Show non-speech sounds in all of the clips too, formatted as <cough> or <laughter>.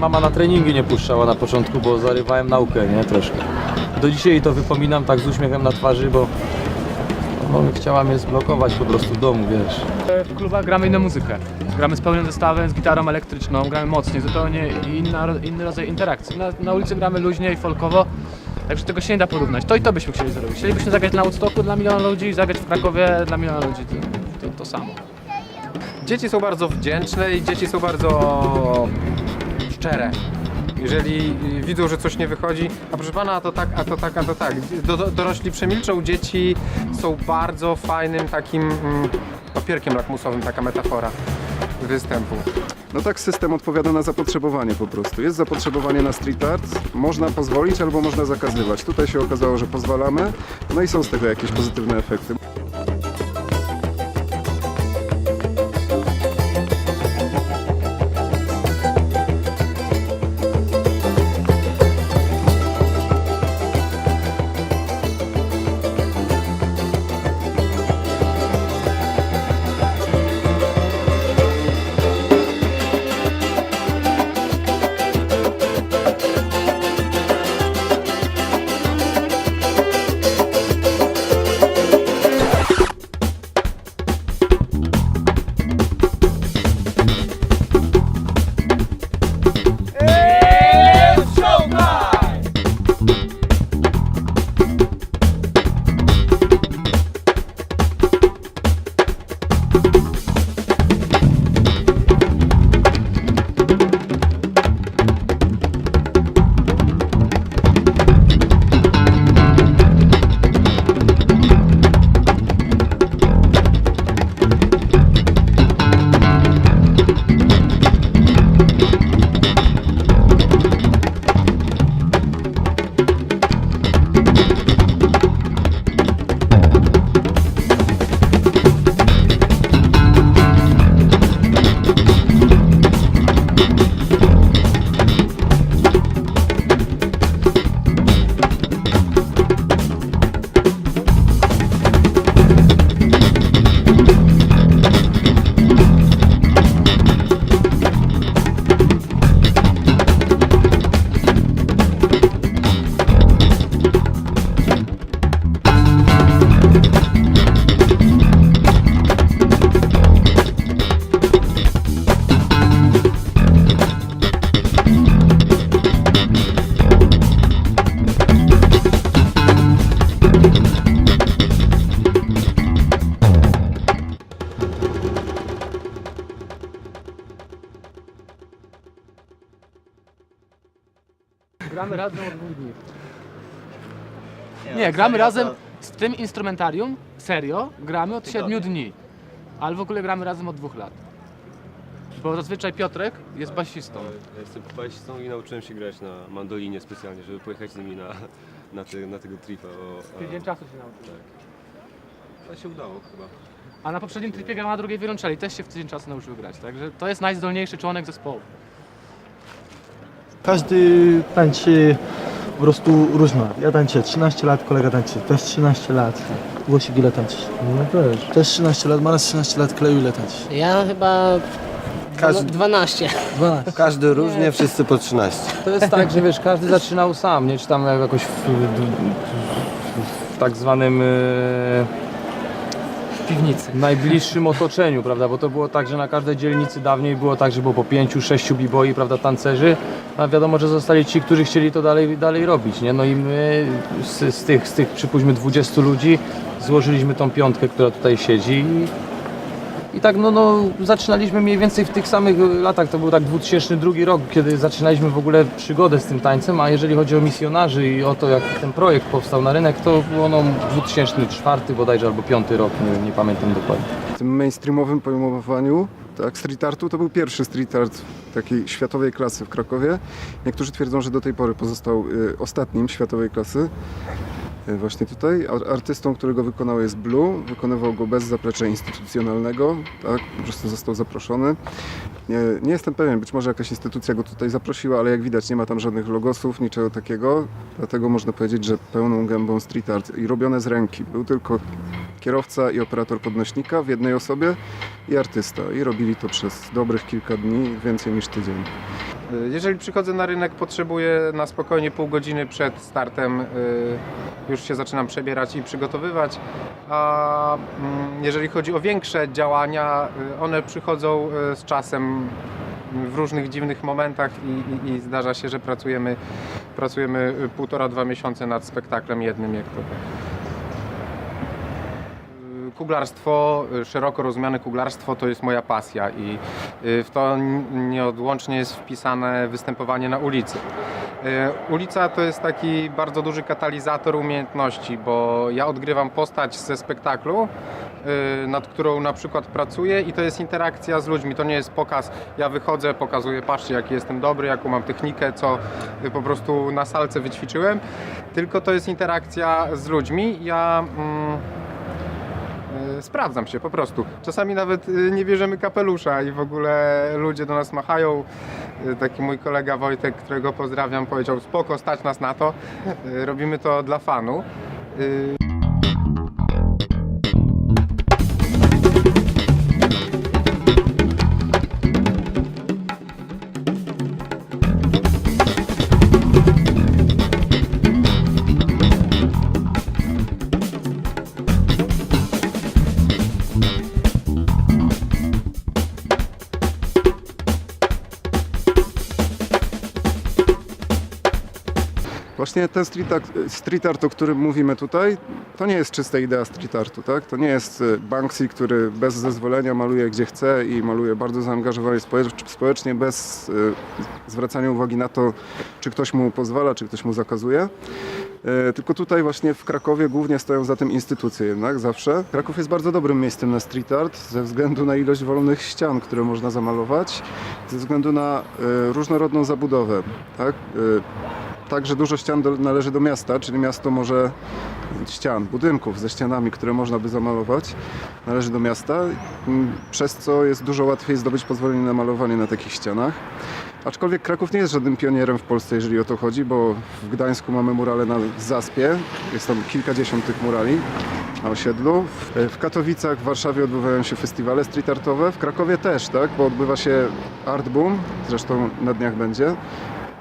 Mama na treningi nie puszczała na początku, bo zarywałem naukę, nie? Troszkę. Do dzisiaj to wypominam tak z uśmiechem na twarzy, bo no, chciała mnie zblokować po prostu w domu, wiesz. W klubach gramy inną muzykę. Gramy z pełnym zestawem, z gitarą elektryczną, gramy mocniej, zupełnie inna, inny rodzaj interakcji. Na, na ulicy gramy luźniej, folkowo, także tego się nie da porównać. To i to byśmy chcieli zrobić. Chcielibyśmy zagrać na Woodstocku dla miliona ludzi i zagrać w Krakowie dla miliona ludzi. To, to, to samo. Dzieci są bardzo wdzięczne i dzieci są bardzo szczere. Jeżeli y, widzą, że coś nie wychodzi, a proszę pana, a to tak, a to tak, a to tak. Do, do, dorośli przemilczą, dzieci są bardzo fajnym takim mm, papierkiem lakmusowym, taka metafora występu. No tak system odpowiada na zapotrzebowanie po prostu. Jest zapotrzebowanie na street art, można pozwolić albo można zakazywać. Tutaj się okazało, że pozwalamy, no i są z tego jakieś pozytywne efekty. Nie, gramy razem z tym instrumentarium, serio, gramy od siedmiu dni. Ale w ogóle gramy razem od dwóch lat. Bo zazwyczaj Piotrek jest basistą. Ja jestem basistą i nauczyłem się grać na mandolinie specjalnie, żeby pojechać z nimi na, na, te, na tego tripa. O, Tydzień czasu się nauczyłem. a, a się udało chyba. A na poprzednim tripie grał na drugiej wiolonczeli, też się w tydzień czasu nauczył grać. Także to jest najzdolniejszy członek zespołu. Każdy tańczy po prostu różno. Ja tańczę 13 lat, kolega tańczy też 13 lat. Głosik ile tańczysz? No też. Też 13 lat, Maras 13 lat, Kleju ile tańczysz? Ja chyba Każdy- 12. 12. Każdy różnie, wszyscy po 13. To jest tak, że wiesz, każdy zaczynał sam, nie? Czy tam jakoś w, w, w tak zwanym... e, piwnicy. w najbliższym otoczeniu, prawda? Bo to było tak, że na każdej dzielnicy dawniej było tak, że było po pięciu, sześciu b-boi, prawda, tancerzy, a wiadomo, że zostali ci, którzy chcieli to dalej, dalej robić, nie? No i my z, z, tych, z tych, przypuśćmy, 20 ludzi złożyliśmy tą piątkę, która tutaj siedzi i, i tak, no, no, zaczynaliśmy mniej więcej w tych samych latach, to był tak 2002 rok, kiedy zaczynaliśmy w ogóle przygodę z tym tańcem, a jeżeli chodzi o misjonarzy i o to, jak ten projekt powstał na rynek, to było no 2004 bodajże albo 5 rok, nie, nie pamiętam dokładnie. W tym mainstreamowym pojmowaniu tak, street artu to był pierwszy street art takiej światowej klasy w Krakowie. Niektórzy twierdzą, że do tej pory pozostał y, ostatnim światowej klasy. E, właśnie tutaj. Ar- Artystą, którego wykonał jest Blue. Wykonywał go bez zaplecza instytucjonalnego, tak? Po prostu został zaproszony. Nie, nie jestem pewien, być może jakaś instytucja go tutaj zaprosiła, ale jak widać nie ma tam żadnych logosów, niczego takiego. Dlatego można powiedzieć, że pełną gębą street art i robione z ręki. Był tylko kierowca i operator podnośnika w jednej osobie i artysta. I robili to przez dobrych kilka dni, więcej niż tydzień. Y, Jeżeli przychodzę na rynek, potrzebuję na spokojnie pół godziny przed startem. y, Już się zaczynam przebierać i przygotowywać. A mm, jeżeli chodzi o większe działania, y, one przychodzą z czasem w różnych dziwnych momentach i, i, i zdarza się, że pracujemy, pracujemy półtora, dwa miesiące nad spektaklem jednym, jak to Kuglarstwo, szeroko rozumiane kuglarstwo to jest moja pasja i w to nieodłącznie jest wpisane występowanie na ulicy. Y, Ulica to jest taki bardzo duży katalizator umiejętności, bo ja odgrywam postać ze spektaklu, y, nad którą na przykład pracuję i to jest interakcja z ludźmi. To nie jest pokaz, ja wychodzę, pokazuję, patrzcie jaki jestem dobry, jaką mam technikę, co y, po prostu na salce wyćwiczyłem, tylko to jest interakcja z ludźmi. Ja... Mm, Sprawdzam się po prostu. Czasami nawet y, nie bierzemy kapelusza i w ogóle ludzie do nas machają. Y, Taki mój kolega Wojtek, którego pozdrawiam, powiedział spoko, stać nas na to. Y, Robimy to dla fanu. Właśnie ten street art, street art, o którym mówimy tutaj, to nie jest czysta idea street artu, tak? To nie jest e, Banksy, który bez zezwolenia maluje gdzie chce i maluje bardzo zaangażowany społecz- społecznie, bez e, zwracania uwagi na to, czy ktoś mu pozwala, czy ktoś mu zakazuje. E, Tylko tutaj właśnie w Krakowie głównie stoją za tym instytucje jednak zawsze. Kraków jest bardzo dobrym miejscem na street art ze względu na ilość wolnych ścian, które można zamalować, ze względu na różnorodną zabudowę, tak? E, Także dużo ścian do, należy do miasta, czyli miasto może ścian, budynków ze ścianami, które można by zamalować, należy do miasta, przez co jest dużo łatwiej zdobyć pozwolenie na malowanie na takich ścianach. Aczkolwiek Kraków nie jest żadnym pionierem w Polsce, jeżeli o to chodzi, bo w Gdańsku mamy murale na Zaspie, jest tam kilkadziesiąt tych murali na osiedlu. W- Katowicach, w Warszawie odbywają się festiwale street artowe, w Krakowie też, tak, bo odbywa się Art Boom, zresztą na dniach będzie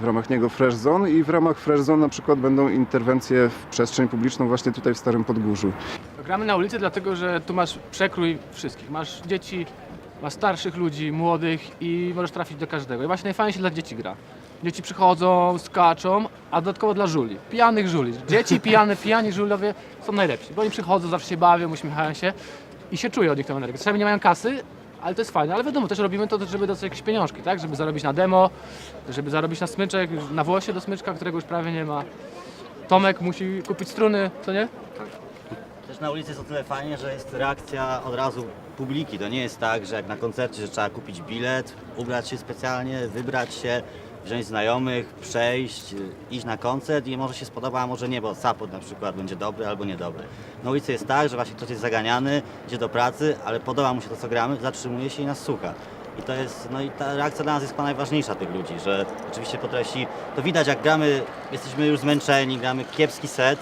w ramach niego Fresh Zone i w ramach Fresh Zone na przykład będą interwencje w przestrzeń publiczną właśnie tutaj w Starym Podgórzu. Gramy na ulicy dlatego, że tu masz przekrój wszystkich. Masz dzieci, masz starszych ludzi, młodych i możesz trafić do każdego. I właśnie najfajniej się dla dzieci gra. Dzieci przychodzą, skaczą, a dodatkowo dla żuli. Pijanych żuli. Dzieci <laughs> pijane, pijani żulowie są najlepsi, bo oni przychodzą, zawsze się bawią, uśmiechają się i się czują od nich tę energię. Czasami nie mają kasy, ale to jest fajne. Ale wiadomo, też robimy to, żeby dostać jakieś pieniążki, tak? Żeby zarobić na demo, żeby zarobić na smyczek, na włosie do smyczka, którego już prawie nie ma. Tomek musi kupić struny, co nie? Też na ulicy jest o tyle fajnie, że jest reakcja od razu publiki. To nie jest tak, że jak na koncercie, że trzeba kupić bilet, ubrać się specjalnie, wybrać się, wziąć znajomych, przejść, y, iść na koncert i może się spodoba, a może nie, bo support na przykład będzie dobry albo niedobry. Na ulicy jest tak, że właśnie ktoś jest zaganiany, idzie do pracy, ale podoba mu się to, co gramy, zatrzymuje się i nas słucha. I to jest, no i ta reakcja dla nas jest chyba najważniejsza tych ludzi, że oczywiście po treści, to widać jak gramy, jesteśmy już zmęczeni, gramy kiepski set,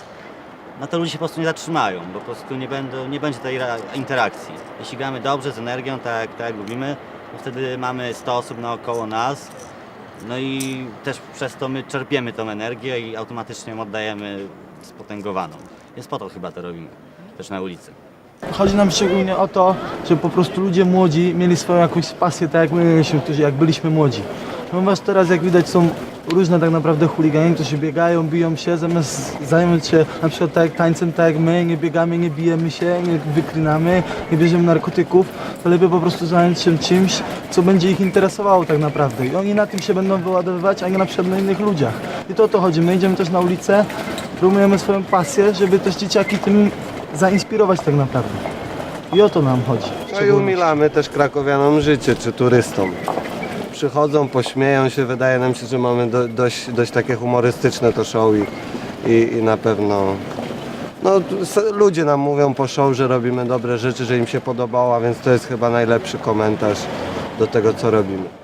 no to ludzie się po prostu nie zatrzymają, bo po prostu nie, będą, nie będzie tej ra- interakcji. Jeśli gramy dobrze, z energią, tak, tak jak lubimy, to wtedy mamy 100 osób naokoło nas, no i też przez to my czerpiemy tą energię i automatycznie ją oddajemy spotęgowaną. Więc po to chyba to robimy, też na ulicy. Chodzi nam szczególnie o to, żeby po prostu ludzie młodzi mieli swoją jakąś pasję, tak jak my mieliśmy, którzy jak byliśmy młodzi. Ponieważ teraz jak widać są różne tak naprawdę chuligani, którzy biegają, biją się, zamiast zająć się na przykład tak jak tańcem, tak jak my, nie biegamy, nie bijemy się, nie wyklinamy, nie bierzemy narkotyków, to lepiej po prostu zająć się czymś, co będzie ich interesowało tak naprawdę. I oni na tym się będą wyładowywać, a nie na przykład na innych ludziach. I to o to chodzi. My idziemy też na ulicę, promujemy swoją pasję, żeby też dzieciaki tym zainspirować tak naprawdę. I o to nam chodzi. No i umilamy też krakowianom życie, czy turystom. Przychodzą, pośmieją się, wydaje nam się, że mamy do, dość, dość takie humorystyczne to show i, i, i na pewno No, ludzie nam mówią po show, że robimy dobre rzeczy, że im się podobało, a więc to jest chyba najlepszy komentarz do tego, co robimy.